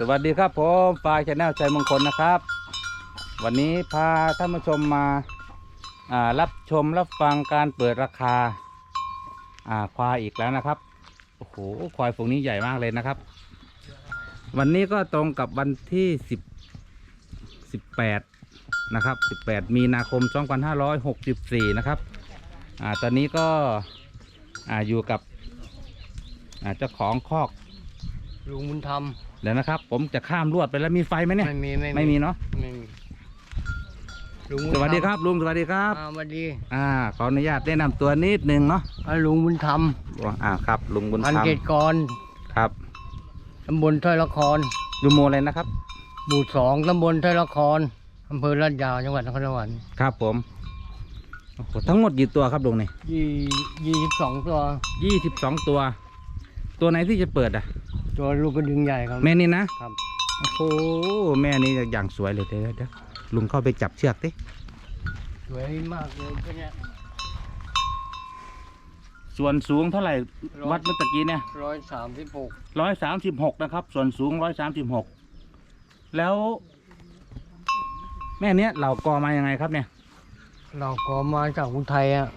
สวัสดีครับผมปลายชแนลชัยมงคลนะครับ วันนี้พาท่านผู้ชมมาารับชมรับฟังการเปิดราคาาควายอีกแล้วนะครับโอ้โหควายฝูงนี้ใหญ่มากเลยนะครับ วันนี้ก็ตรงกับวันที่สิบสิบแปดนะครับสิบแปดมีนาคมสองพันห้าร้อยหกสิบสี่นะครับอตอนนี้ก็ออยู่กับเจ้าของคอกลุงบุญธรรม เดี๋ยวนะครับ ผมจะข้ามลวดไปแล้วมีไฟไหมเนี่ย ไม่มีไม่ไม่มีเนาะ ไม่มีลุงญสวัสดีธมครับลุงสวัสดีครับ อ่าสวัสดีอ่าขออนุญาตแนะนำตัวนิดนึงเนาะอ่าลุงบุญธรรมอ่าครับ ลุงบุญพันธรรมเกตกรครับตำบลถ้อยละครอยู่โมเลยนะครับ หมู่สองตำบลถ้อยละครอำเภอลาดยาวจังหวัดนครสวรรค์ครับผมโอ้โหทั้งหมดกี่ตัวครับลุงนี่ยี่ยี่สิบสองตัว ยี่สิบสองตัว ตัวไหนที่จะเปิดอะ ตัวลูกกระดึงใหญ่ครับแม่นี่นะครับ โอ้โหแม่นี่อย่างสวยเลยเดี๋ยวเดี๋ยวลุงเข้าไปจับเชือกดิสวยมากเลยตัวเนี้ยส่วนสูงเท่าไหร่วัดเมื่อตะกี้เนี่ยร้อยสามสิบหกร้อยสามสิบหกนะครับ ส่วนสูงร้อยสามสิบหกแล้ว แม่เนี้ยเหล่ากอมายังไงครับเนี่ย เราก็มาจากอุทัยอะ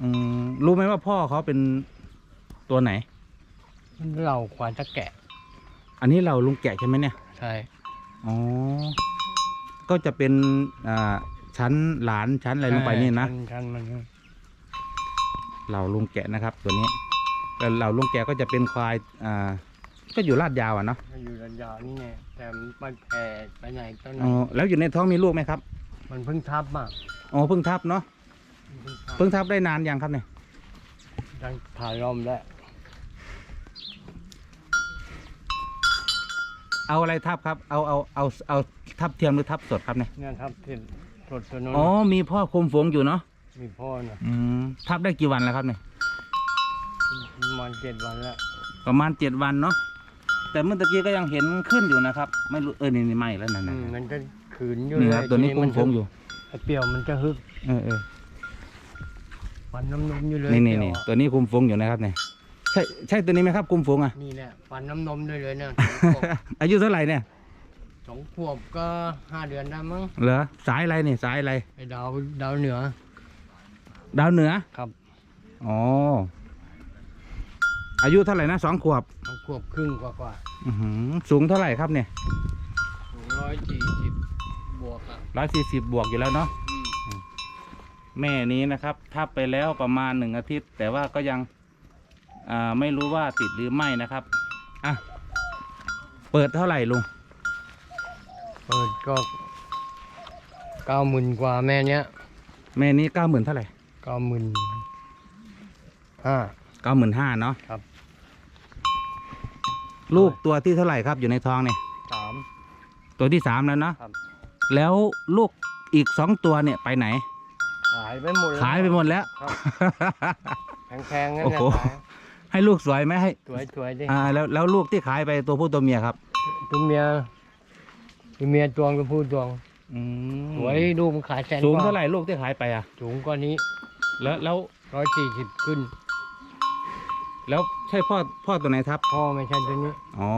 อืมรู้ไหมว่าพ่อเขาเป็นตัวไหน เราควายตะแกะ อันนี้เราลุงแกะใช่ไหมเนี่ย ใช่ อ๋อ ก็จะเป็นอ่าชั้นหลานชั้นอะไรลงไปนี่นะ ชั้ชั้นมันเราลุงแกะนะครับ ตัวนี้แล้วเราลุงแกะก็จะเป็นควายอ่าก็อยู่ลาดยาวอะเนาะอยู่ระยะนี่ไงแต่มันไปแผ่ไปไหนตอนไหนอ๋อแล้วอยู่ในท้องมีลูกไหมครับมันเพิ่งทับอะอ๋อเพิ่งทับเนาะมันเพิ่งทับเพิ่งทับได้นานยังครับเนี่ย ยังถ่ายลมแล้ว เอาอะไรทับครับ เอาเอาเอาเอาทับเทียมหรือทับสดครับเนี่ยเนี่ยทับที่รถตัวนู้นอ๋อมีพ่อคุมฝูงอยู่เนาะมีพ่อน่ะอืมทับได้กี่วันแล้วครับเนี่ยประมาณเจ็ดวันแล้วประมาณเจ็ดวันเนาะแต่เมื่อตะกี้ก็ยังเห็นขึ้นอยู่นะครับ ไม่รู้เออนี่นี่ไม่แล้วนั่นอืนั่นมนั่นมันก็ขืนอยู่นี่ครับเลยตัวนี้ทีคุมฝูงอยู่ไอ้เปรียวมันจะฮึกเออเออฟันน้ำนมอยู่เลยนี่นี่เปรี้นี่ยวอะตัวนี้คุมฝูงอยู่นะครับเนี่ยใช่ใช่ตัวนี้ไหมครับคุมฝูงอะ นี่แหละฟันน้ำนมด้วยเลยเนี่ยอายุเท่าไหร่เนี่ย สองขวบก็ห้าเดือนได้มั้งเหรอ สายอะไรนี่สายอะไร ไอ้ดาวดาวเหนือ ดาวเหนือครับ อ๋อ อายุเท่าไหร่นะสองขวบสองขวบครึ่งกว่ากว่าอื้อหือสูงเท่าไหร่ครับเนี่ยร้อยสี่สิบบวกอะร้อยสี่สิบบวกอยู่แล้วเนาะอืมแม่นี้นะครับ ทับไปแล้วประมาณหนึ่งอาทิตย์ แต่ว่าก็ยังอ่า ไม่รู้ว่าติดหรือไม่นะครับอะเปิดเท่าไหร่ลุงเปิดก็เก้าหมื่นกว่าแม่เนี้ยแม่นี้เก้าหมื่นเท่าไหร่เก้าหมื่นห้าเก้าหมื่นห้าเนาะครับ ลูกตัวที่เท่าไหร่ครับอยู่ในท้องเนี่ยสามตัวที่สามแล้วเนาะครับ แล้วลูกอีกสองตัวเนี่ยไปไหน ขายไปหมดแล้วขายไปหมดแล้วครับแพงๆนั่นโอ้แหละโห ขาย ให้ลูกสวยไหมให้สวยสวยๆดิอ่าแล้วแล้วลูกที่ขายไปตัวผู้ตัวเมียครับ ตัวเมียตัวเมียตวงตัวผู้ตวงอืมสวยดูมันขายแสนสูงกว่เท่าไหร่ลูกที่ขายไปอะ สูงกว่านี้แล้วแล้วร้อยสี่สิบขึ้น แล้วใช่พ่อพ่อตัวไหนทับ พ่อไม่ใช่ตัวนี้อ๋อ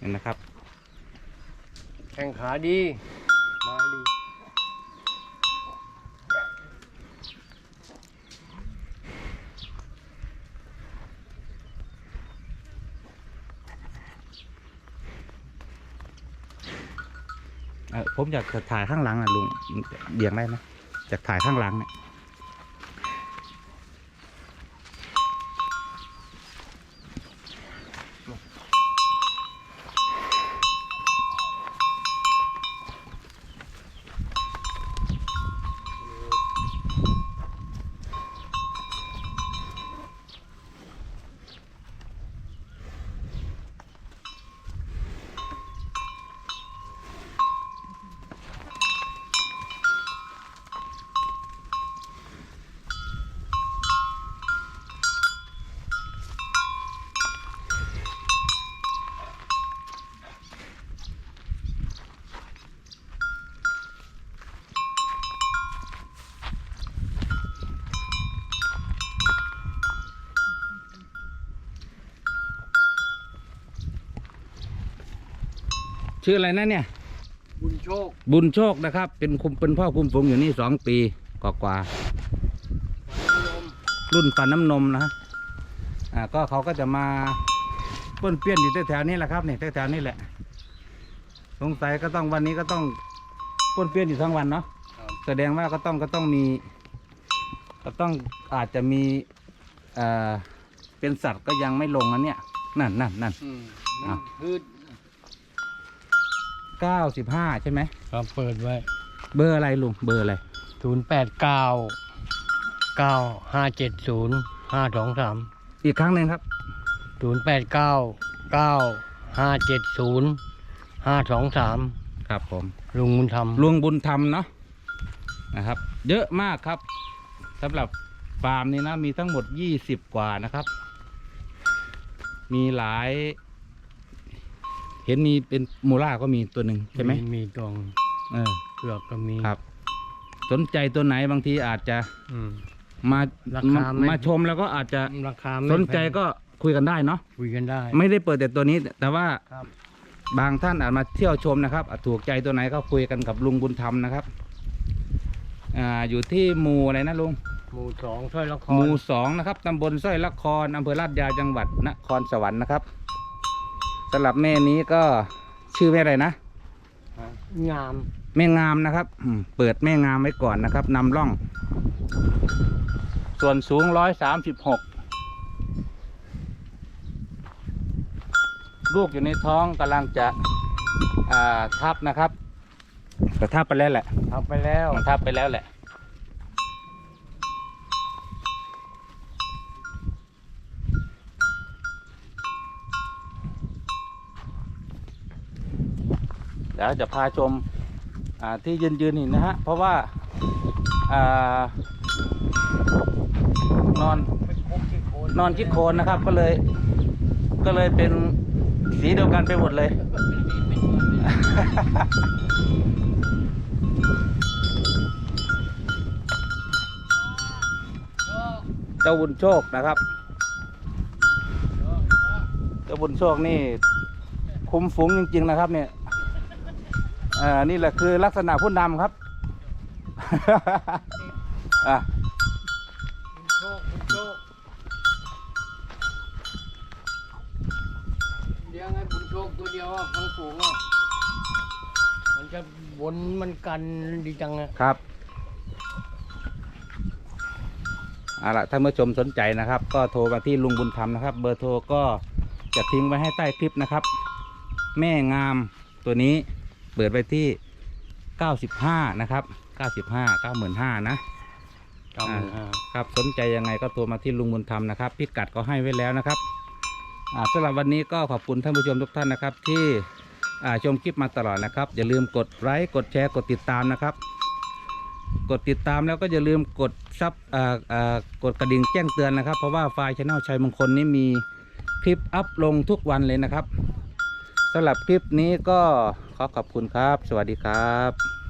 นี่นะครับ แข่งขาดีมาดี เออ ผมอยากจะถ่ายข้างหลังนะลุงเบี่ยงได้ไหมอยากถ่ายข้างหลังเนี่ย ชื่ออะไรนะเนี่ย บุญโชคบุญโชคนะครับ เป็นคุมเป็นพ่อคุมฝูงอยู่นี่สองปีกว่าๆรุ่นปันน้ำนมนะฮะอ่าก็เขาก็จะมาป้วนเปี้ยนอยู่แถวๆนี้แหละครับเนี่ยแถวๆนี้แหละ สงสัยก็ต้องวันนี้ก็ต้องป้วนเปี้ยนอยู่ทั้งวันเนาะครับแสดงว่าก็ต้องก็ต้องมี ก็ต้องอาจจะมีเอ่อเป็นสัตว์ก็ยังไม่ลงนะเนี่ย นั่นนั่นนั่น อืมอะพืช เก้าสิบห้าใช่ไหมครับเปิดไว้เบอร์อะไรลุงเบอร์อะไรศูนย์แปดเก้าเก้าห้าเจ็ดศูนย์ห้าสองสามอีกครั้งหนึ่งครับศูนย์แปดเก้าเก้าห้าเจ็ดศูนย์ห้าสองสามครับผม ลุงบุญธรรมลุงบุญธรรมเนาะนะครับ เยอะมากครับสำหรับฟาร์มนี้นะมีทั้งหมดยี่สิบกว่านะครับ มีหลายเห็นมีเป็นมูล่าก็มีตัวหนึ่งใช่ไหมมีตรงเออเผือกก็มีครับ สนใจตัวไหนบางทีอาจจะอืม มาราคาไม่ มาชมแล้วก็อาจจะราคาไม่สนใจแพงก็คุยกันได้เนาะคุยกันได้ ไม่ได้เปิดแต่ตัวนี้ แต่ว่าครับ บางท่านอาจมาเที่ยวชมนะครับอาจถูกใจตัวไหนก็คุยกันกับลุงบุญธรรมนะครับอ่าอยู่ที่หมู่อะไรนะลุง หมู่สองช่วยละครหมู่สองนะครับตำบลสร้อยละครอำเภอลาดยาวจังหวัดนครสวรรค์นะครับ สำหรับแม่นี้ก็ชื่อแม่อะไรนะ งาม แม่งามนะครับอืมเปิดแม่งามไว้ก่อนนะครับนำร่อง ส่วนสูงร้อยสามสิบหกลูกอยู่ในท้องกำลังจะอ่าทับนะครับแต่ทับไปแล้วแหละ ทำไปแล้วมันทับไปแล้วแหละ ดี๋ยวจะพาชมที่ยืนยืนๆนี่นะฮะ เพราะว่าอานอนนอนชิดโคนนะครับ ก็เลย ก็เลยเป็นสีเดียวกันไปหมดเลย เจ้าบุญโชคนะครับ เจ้าบุญโชคนี่ คุ้มฝูงจริง ๆ นะครับเนี่ย อ่านี่แหละคือลักษณะผู้นำครับ อะบุญโชคบุญโชคเลี้ยงให้บุญโชคตัวเดียวอะทั้งฝูงอะมันจะวนมันกันดีจังอะครับเอาละท่านผู้ชมสนใจนะครับ ก็โทรมาที่ลุงบุญธรรมนะครับ เบอร์โทรก็จะทิ้งไว้ให้ใต้คลิปนะครับ แม่งามตัวนี้ เปิดไปที่ 95 นะครับ 95 95,000นะเก้าหมื่นห้าครับสนใจยังไงก็โทรมาที่ลุงบุญธรรมนะครับ พิกัดก็ให้ไว้แล้วนะครับอ่าสำหรับวันนี้ก็ขอบคุณท่านผู้ชมทุกท่านนะครับ ที่อ่าชมคลิปมาตลอดนะครับ อย่าลืมกดไลค์กดแชร์กดติดตามนะครับ กดติดตามแล้วก็อย่าลืมกดซับอ่าอ่ากดกระดิ่งแจ้งเตือนนะครับ เพราะว่าไฟล์ช anel ชัยมงคลนี้มีคลิปอัพลงทุกวันเลยนะครับ สำหรับคลิปนี้ก็ขอขอบคุณครับ สวัสดีครับ